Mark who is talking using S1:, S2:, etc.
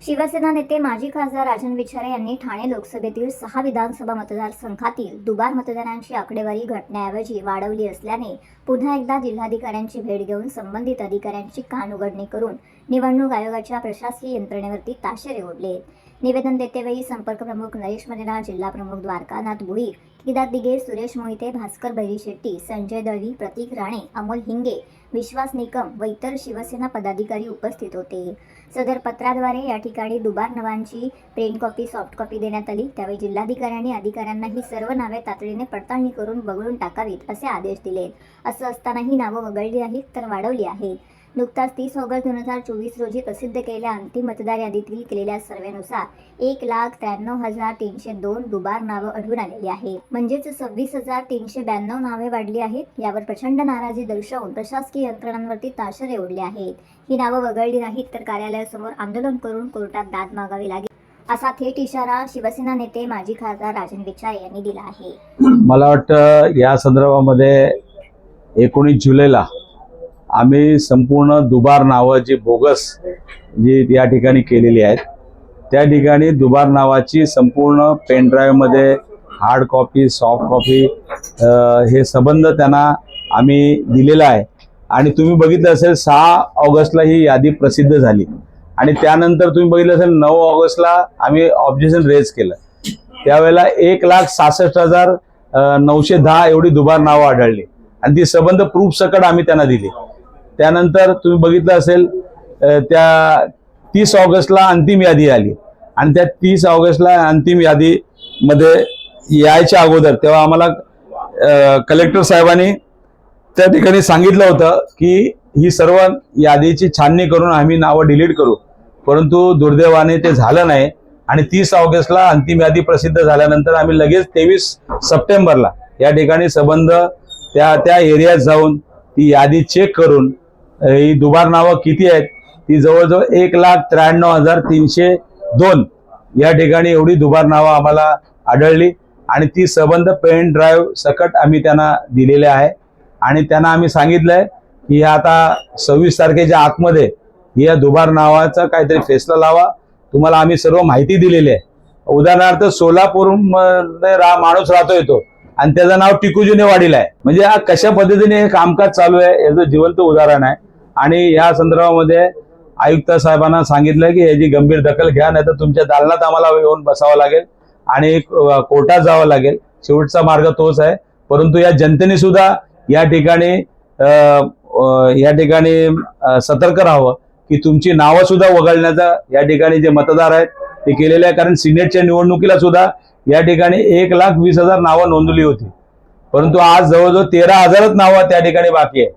S1: शिवसेना नेते माजी खासदार राजन विचारे यांनी ठाणे लोकसभेतील सहा विधानसभा मतदारसंघातील दुबार मतदारांची आकडेवारी घटण्याऐवजी वाढवली असल्याने पुन्हा एकदा जिल्हाधिकाऱ्यांची भेट घेऊन संबंधित अधिकाऱ्यांची कान उघडणी करून निवडणूक आयोगाच्या प्रशासकीय यंत्रणेवरती ताशेरे ओढले. निवेदन देतेवेळी संपर्क प्रमुख नरेश मदेना जिल्हा प्रमुख द्वारकानाथ भोईर केदार दिगे सुरेश मोहिते भास्कर बैरी शेट्टी संजय दळवी प्रतीक राणे अमोल हिंगे विश्वास निकम व इतर शिवसेना पदाधिकारी उपस्थित होते. सदर पत्राद्वारे या ठिकाणी दुबार नावांची प्रिंट कॉपी सॉफ्ट कॉपी देण्यात आली. त्यावेळी जिल्हाधिकाऱ्यांनी अधिकाऱ्यांना ही सर्व नावे तातडीने पडताळणी करून वगळून टाकावीत असे आदेश दिले. असं असताना ही नावं वगळली आहेत तर वाढवली आहेत. नुकताच तीस ऑगस्ट दोन हजार चोवीस रोजी प्रसिद्ध केलेल्या अंतिम मतदार यादीतील केलेल्या सर्वेनुसार एक लाख त्र्याण्णव हजार तीनशे दोन दुबार नावं आढळून आलेली आहे म्हणजेच सव्वीस हजार तीनशे ब्याण्णव नावे वाढली आहेत. यावर प्रचंड नाराजी दर्शवून प्रशासकीय यंत्रणांवरती ताशरे ओढले आहेत. ही नावं वगळली नाहीत तर कार्यालयासमोर आंदोलन करून कोर्टात दाद मागावी लागेल असा थेट इशारा शिवसेना नेते माजी खासदार राजन विचारे यांनी दिला आहे.
S2: मला वाटतं या संदर्भामध्ये एकोणीस जुलैला आम्ही संपूर्ण दुबार नावं जी बोगस जी या ठिकाणी केलेली आहेत त्या ठिकाणी दुबार नावाची संपूर्ण पेनड्राईव्हमध्ये हार्ड कॉपी सॉफ्ट कॉपी हे संबंध त्यांना आम्ही दिलेला आहे. आणि तुम्ही बघितलं असेल सहा ऑगस्टला ही यादी प्रसिद्ध झाली. आणि त्यानंतर तुम्ही बघितलं असेल नऊ ऑगस्टला आम्ही ऑब्जेक्शन रेज केलं. त्यावेळेला एक लाख सहासष्ट हजार नऊशे दहा एवढी दुबार नावं आढळली. आणि ती संबंध प्रूफ सकट आम्ही त्यांना दिली. त्यानंतर तुम्ही बघितलं असेल त्या तीस ऑगस्टला अंतिम यादी आली. आणि त्या तीस ऑगस्टला अंतिम यादीमध्ये यायच्या अगोदर तेव्हा आम्हाला कलेक्टर साहेबांनी त्या ठिकाणी सांगितलं होतं की ही सर्व यादीची छाननी करून आम्ही नावं डिलीट करू. परंतु दुर्दैवाने ते झालं नाही आणि तीस ऑगस्टला अंतिम यादी प्रसिद्ध झाल्यानंतर आम्ही लगेच तेवीस सप्टेंबरला या ठिकाणी संबंध त्या त्या एरियात जाऊन ती यादी चेक करून ही दुबार नावं किती आहेत? ती जवळजवळ एक लाख त्र्याण्णव हजार तीनशे दोन. या ठिकाणी एवढी दुबार नावं आम्हाला आढळली. आणि ती सबंध पेन ड्राईव्ह सकट आम्ही त्यांना दिलेले आहे. आणि त्यांना आम्ही सांगितलंय की आता सव्वीस तारखेच्या आतमध्ये या दुबार नावाचा काहीतरी फेसला लावा. तुम्हाला आम्ही सर्व माहिती दिलेली आहे. उदाहरणार्थ सोलापूरमध्ये रा माणूस राहतो येतो. आणि त्याचं नाव टिकुजीने वाढील आहे म्हणजे हा कशा पद्धतीने हे कामकाज चालू आहे याचं जिवंत उदाहरण आहे. आणि या संदर्भामध्ये आयुक्त साहेबांना सांगितलं की याची गंभीर दखल घ्या नाही तर तुमच्या दालनात आम्हाला येऊन बसावं लागेल आणि कोर्टात जावं लागेल. शेवटचा मार्ग तोच आहे. परंतु या जनतेने सुद्धा या ठिकाणी या ठिकाणी सतर्क राहावं की तुमची नावं सुद्धा वगळण्याचा या ठिकाणी जे मतदार आहेत ते केलेले आहे कारण सिनेटच्या निवडणुकीला सुद्धा या ठिकाणी एक लाख वीस हजार नावं नोंदवली होती. परंतु आज जवळजवळ तेरा हजारच नावं त्या ठिकाणी बाकी आहे